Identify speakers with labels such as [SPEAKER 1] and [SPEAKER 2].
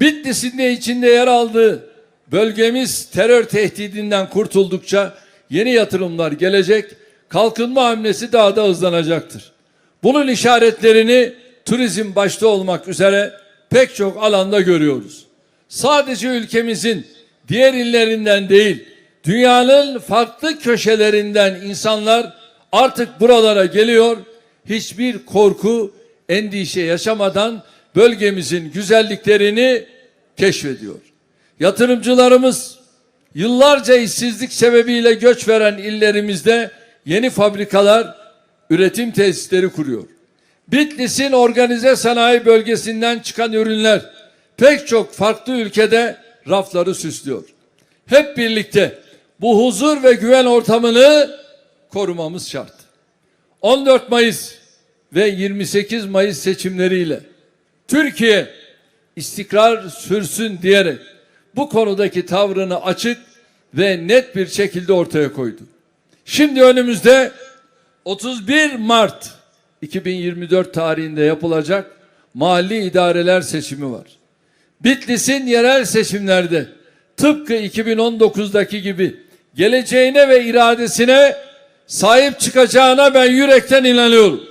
[SPEAKER 1] Bitlis'in de içinde yer aldığı bölgemiz terör tehdidinden kurtuldukça yeni yatırımlar gelecek, kalkınma hamlesi daha da hızlanacaktır. Bunun işaretlerini turizm başta olmak üzere pek çok alanda görüyoruz. Sadece ülkemizin diğer illerinden değil, dünyanın farklı köşelerinden insanlar artık buralara geliyor. Hiçbir korku, endişe yaşamadan bölgemizin güzelliklerini keşfediyor. Yatırımcılarımız yıllarca işsizlik sebebiyle göç veren illerimizde yeni fabrikalar, üretim tesisleri kuruyor. Bitlis'in organize sanayi bölgesinden çıkan ürünler pek çok farklı ülkede rafları süslüyor. Hep birlikte bu huzur ve güven ortamını korumamız şart. 14 Mayıs ve 28 Mayıs seçimleriyle Türkiye istikrar sürsün diyerek bu konudaki tavrını açık ve net bir şekilde ortaya koydu. Şimdi önümüzde 31 Mart 2024 tarihinde yapılacak mahalli idareler seçimi var. Bitlis'in yerel seçimlerde tıpkı 2019'daki gibi geleceğine ve iradesine sahip çıkacağına ben yürekten inanıyorum.